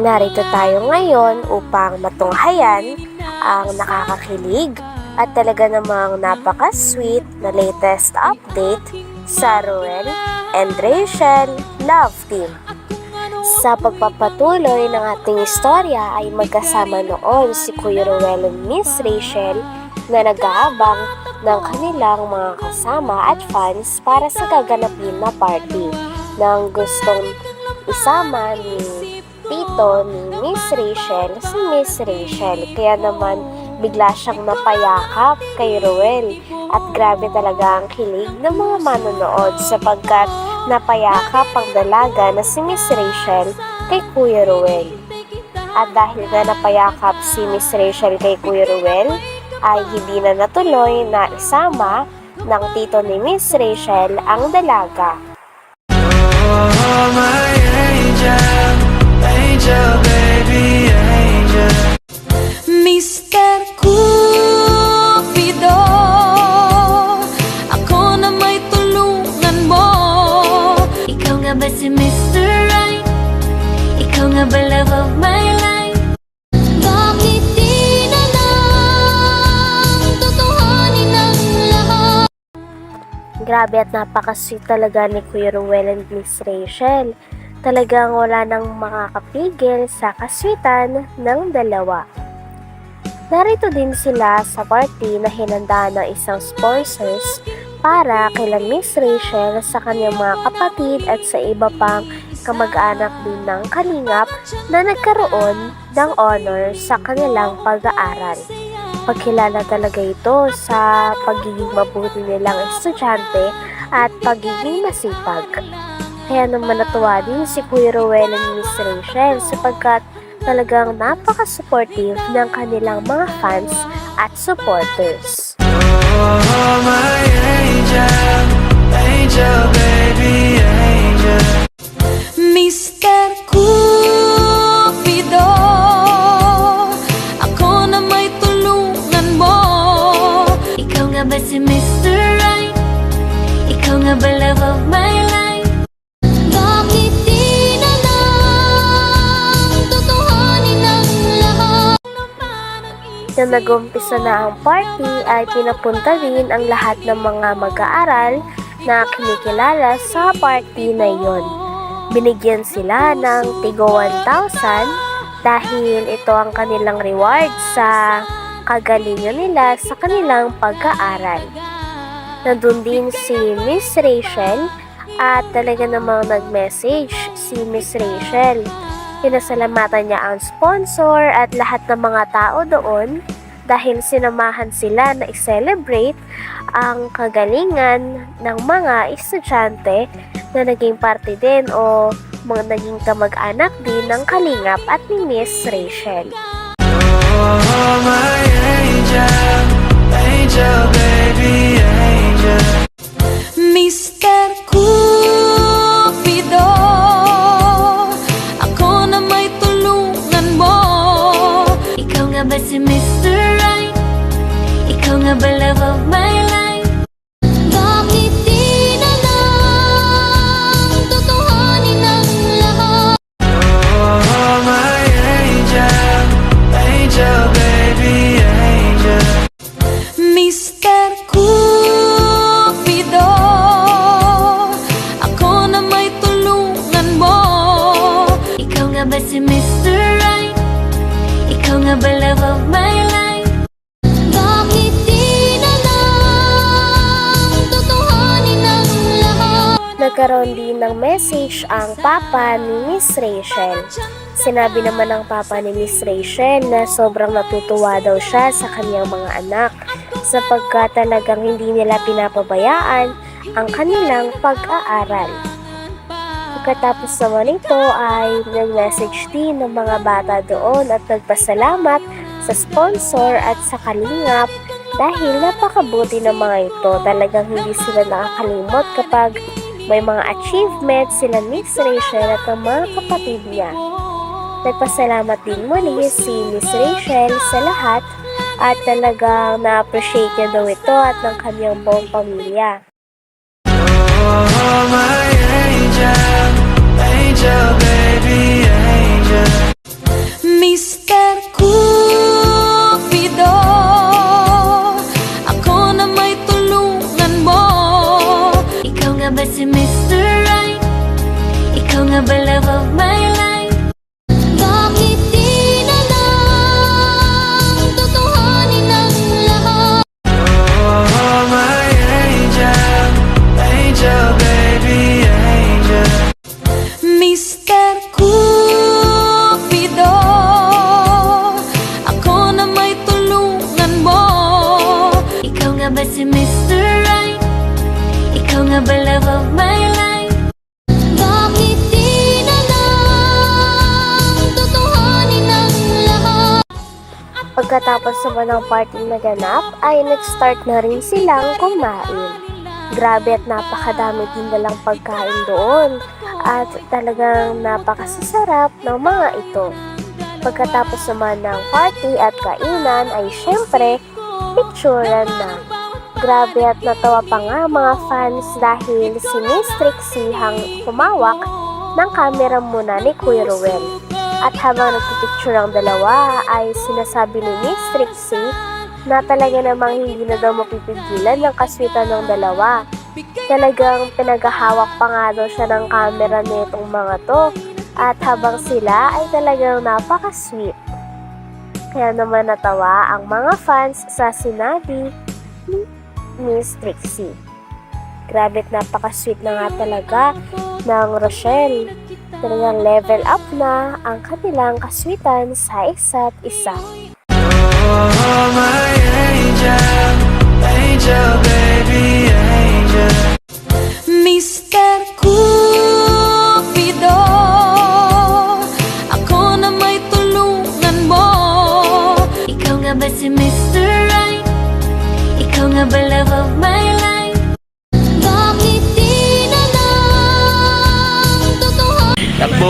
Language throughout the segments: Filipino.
Narito tayo ngayon upang matunghayan ang nakakakilig at talaga namang napaka-sweet na latest update sa Ruel and Rachel Love Team. Sa pagpapatuloy ng ating istorya ay magkasama noon si Kuya Ruel at Miss Rachel na nag-aabang ng kanilang mga kasama at fans para sa gaganapin na party ng gustong isama ni tito ni Miss Rachel si Miss Rachel. Kaya naman bigla siyang napayakap kay Ruel at grabe talaga ang kilig ng mga manonood sapagkat napayakap ang dalaga na si Miss Rachel kay Kuya Ruel. At dahil nga napayakap si Miss Rachel kay Kuya Ruel, ay hindi na natuloy na isama ng tito ni Miss Rachel ang dalaga. Oh, my angel, angel, baby, angel. Mr. Cupido Ako na may tulungan mo Ikaw nga ba si Mr. Right? Ikaw nga ba love of my life? Bakit di na lang Tutuhanin ang lahat? Grabe at napakasweet talaga ni Kuya Ruel and Miss Rachel. Talagang wala nang makakapigil sa kaswitan ng dalawa. Narito din sila sa party na hinanda ng isang sponsors para kila Miss Rachel sa kanyang mga kapatid at sa iba pang kamag-anak din ng kalingap na nagkaroon ng honor sa kanilang pag-aaral. Pagkilala talaga ito sa pagiging mabuti nilang estudyante at pagiging masipag. Kaya naman natuwa din si Kuya Rowell and Miss Rachel sapagkat talagang napaka-supportive ng kanilang mga fans at supporters. Oh, my angel, angel, baby, angel. Nang nag-umpisa na ang party ay pinapunta rin ang lahat ng mga mag-aaral na kinikilala sa party na iyon. Binigyan sila ng tigo 1,000 dahil ito ang kanilang reward sa kagalingan nila sa kanilang pag-aaral. Nandun din si Miss Rachel at talaga namang nag-message si Miss Rachel. Pinasalamatan niya ang sponsor at lahat ng mga tao doon dahil sinamahan sila na i-celebrate ang kagalingan ng mga estudyante na naging parte din o mga naging kamag-anak din ng Kalingap at ni Miss Rachel. Oh, my angel, angel, baby, angel. Mr. Cupido Ako na may tulungan mo Ikaw nga ba si Mr. Right? Ikaw nga ba love of my Nagkaroon din ng message ang papa ni Miss Rachel. Sinabi naman ng papa ni Miss Rachel na sobrang natutuwa daw siya sa kanyang mga anak sapagkat talagang hindi nila pinapabayaan ang kanilang pag-aaral. Pagkatapos naman ito ay nag-message din ng mga bata doon at nagpasalamat sa sponsor at sa kalingap dahil napakabuti ng mga ito. Talagang hindi sila nakakalimot kapag may mga achievements sila Miss Rachel at ang mga kapatid niya. Nagpasalamat din muli si Miss Rachel sa lahat at talagang na-appreciate niya daw ito at ng kanyang buong pamilya. Oh, my angel, angel, baby, ba si Mr. Right? Ikaw nga ba love of my life? Pagkatapos naman ng party naganap, ay nag-start na rin silang kumain. Grabe at napakadami din nalang pagkain doon at talagang napakasasarap ng mga ito. Pagkatapos naman ng party at kainan ay syempre, picturean na. Grabe at natawa pa nga mga fans dahil si Miss Trixie hang humawak ng camera muna ni Kuya Ruel. At habang nagpipicture ang dalawa ay sinasabi ni Miss Trixie na talaga namang hindi na daw mapipigilan ng kaswitan ng dalawa. Talagang pinagahawak pa nga daw siya ng camera nitong mga to. At habang sila ay talagang napaka-sweet. Kaya naman natawa ang mga fans sa sinabi ni Miss Trixie. Grabe at napaka-sweet na nga talaga ng Rochelle. Talagang level up na ang kanilang kaswitan sa isa't isa.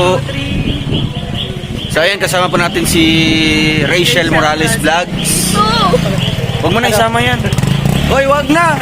Takbo. So ayan, kasama po natin si Rachel Morales Vlogs. Huwag mo na isama yan. Hoy, wag na!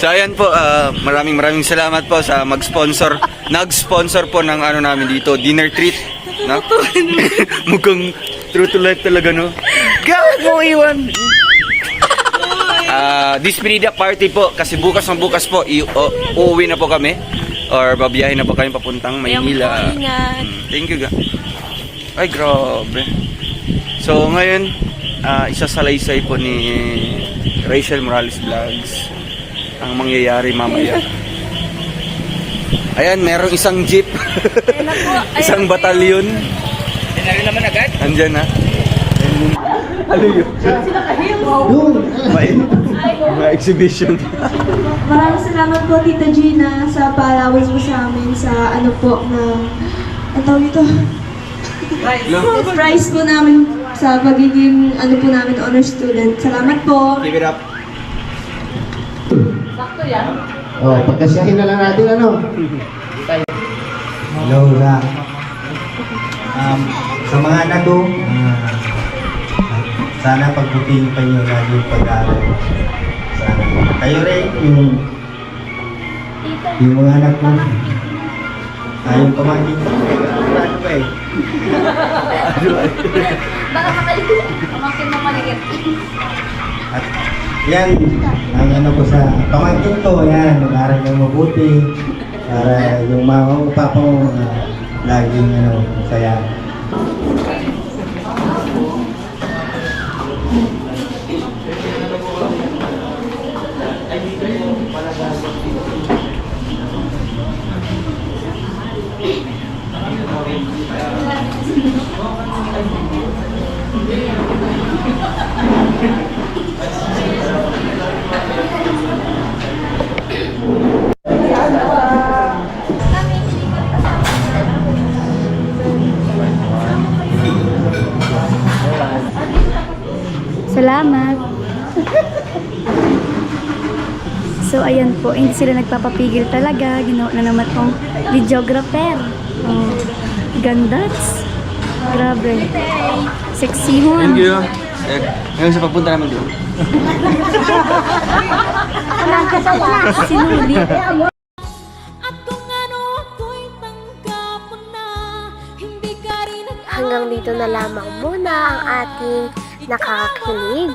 so ayan po, ah, maraming maraming salamat po sa mag-sponsor. Nag-sponsor po ng ano namin dito, dinner treat. No? Mukhang true to life talaga, no? Gawin mo iwan! Ah, this Merida party po kasi bukas ng bukas po i- o- uuwi na po kami or babiyahin na po kami papuntang Maynila. Mm, Thank you ga. Ay grabe. So ngayon ah, isasalaysay po ni Rachel Morales Vlogs ang mangyayari mamaya. Ayan, merong isang jeep. isang batalyon. Yan naman agad? Andyan na. Ano yun? May, may exhibition. Maraming salamat po Tita Gina sa paalawas mo sa amin sa ano po na ang tawag ito? Prize po namin sa pagiging ano po namin honor student. Salamat po. Give it up. Oh, pagkasyahin na lang natin ano. Lola. Um, sa mga anak ko, ah, sana pagbutihin pa niyo lagi yung pag-aaral. Sana. Kayo rin, yung, yung mga anak ko. Ah, yung pamangkin. Ano ba eh? At yan, ang ano ko sa pamangkin ko, yan, mag-aaral ng mabuti para yung mga papa mo uh, laging ano, masaya. Po, hindi sila nagpapapigil talaga. Ginawa na naman tong videographer. Oh, gandats. Grabe. Sexy mo. Thank you. Eh, ngayon sa pagpunta namin doon. Kung ano Hanggang dito na lamang muna ang ating nakakakilig